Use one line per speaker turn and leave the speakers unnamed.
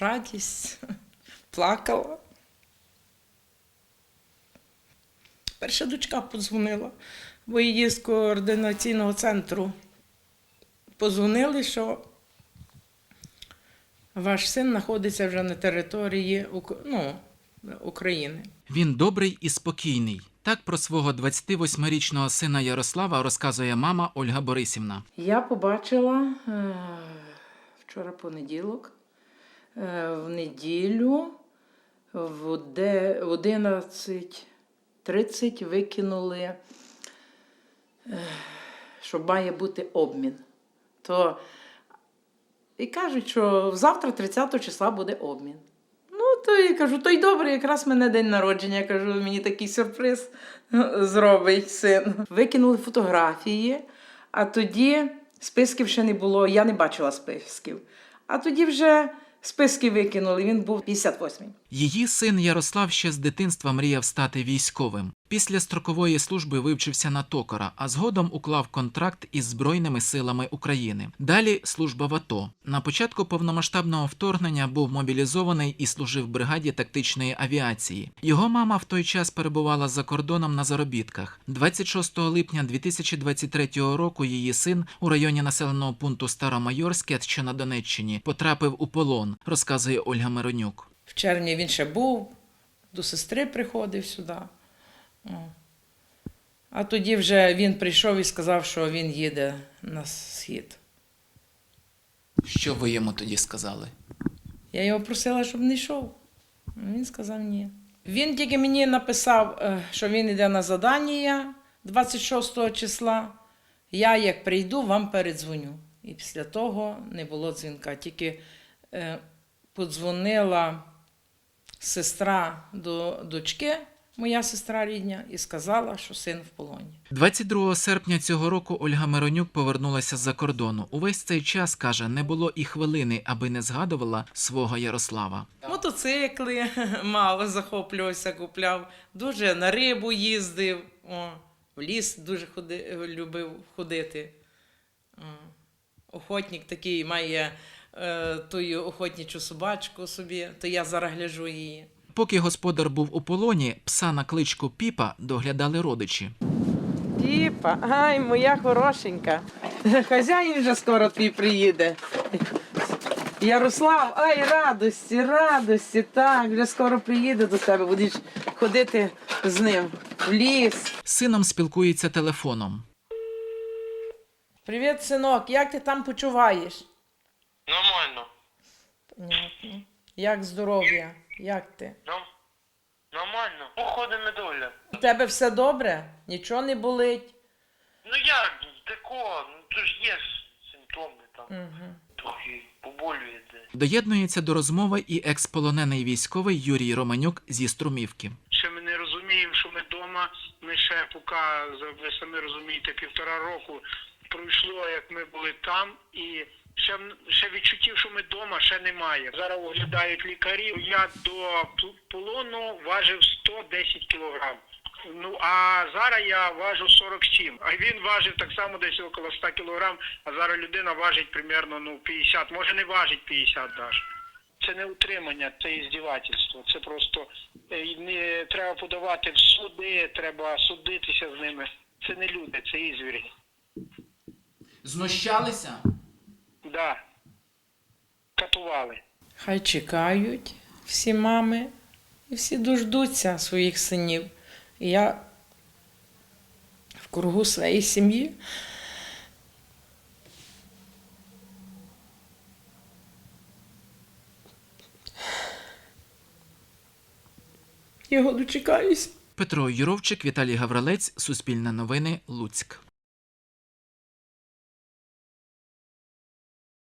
радість, плакала. Перша дочка подзвонила, бо її з координаційного центру позвонили, що ваш син знаходиться вже на території ну, України.
Він добрий і спокійний. Так про свого 28-річного сина Ярослава розказує мама Ольга Борисівна.
Я побачила е, вчора понеділок, в неділю в 11.30 викинули, е, що має бути обмін. То і кажуть, що завтра, 30 числа, буде обмін. Ну, то я кажу, то й добре, якраз в мене день народження. Я кажу, мені такий сюрприз зробить син. Викинули фотографії, а тоді списків ще не було, я не бачила списків. А тоді вже списки викинули, він був 58-й.
Її син Ярослав ще з дитинства мріяв стати військовим. Після строкової служби вивчився на токара, а згодом уклав контракт із Збройними силами України. Далі служба в АТО. На початку повномасштабного вторгнення був мобілізований і служив в бригаді тактичної авіації. Його мама в той час перебувала за кордоном на заробітках. 26 липня 2023 року її син у районі населеного пункту Старомайорське, що на Донеччині, потрапив у полон, розказує Ольга Миронюк.
В червні він ще був, до сестри приходив сюди. А тоді вже він прийшов і сказав, що він їде на схід.
Що ви йому тоді сказали?
Я його просила, щоб не йшов. Він сказав ні. Він тільки мені написав, е, що він йде на задання 26 числа. Я, як прийду, вам передзвоню. І після того не було дзвінка. Тільки е, подзвонила сестра до дочки, моя сестра рідня, і сказала, що син в полоні.
22 серпня цього року Ольга Миронюк повернулася з-за кордону. Увесь цей час каже, не було і хвилини, аби не згадувала свого Ярослава.
Мотоцикли мало захоплювався, купляв. Дуже на рибу їздив. О, в ліс дуже ходи, любив ходити. О, охотник такий має е, тую охотничу собачку собі, то я зараз гляжу її.
Поки господар був у полоні, пса на кличку Піпа доглядали родичі.
Піпа, ай, моя хорошенька. Хазяїн вже скоро твій приїде. Ярослав, ай, радості, радості, так, вже скоро приїде до тебе, будеш ходити з ним в ліс.
З Сином спілкується телефоном.
Привіт, синок, як ти там почуваєш?
Нормально.
Понятно. Як здоров'я? Як ти?
Норм... Нормально. Походу медоля.
У тебе все добре? Нічого не болить?
Ну як, тако, ну то ж є ж симптоми там.
Угу.
Трохи поболює де.
Доєднується до розмови і експолонений військовий Юрій Романюк зі Струмівки.
Ще ми не розуміємо, що ми вдома. Ми ще поки, за- ви самі розумієте, півтора року пройшло, як ми були там, і ще, ще відчуттів, що ми вдома, ще немає. Зараз оглядають лікарі. Я до полону важив 110 кілограм. Ну а зараз я важу 47. А він важив так само десь около 100 кілограм, а зараз людина важить примерно ну 50, може не важить 50 навіть. Це не утримання, це іздівательство. Це просто е, не треба подавати в суди, треба судитися з ними. Це не люди, це ізвірі.
Знущалися?
Да. Катували.
Хай чекають всі мами і всі дождуться своїх синів. І я в кругу своєї сім'ї. Його дочекаюся.
Петро Юровчик, Віталій Гаврилець, Суспільне новини, Луцьк.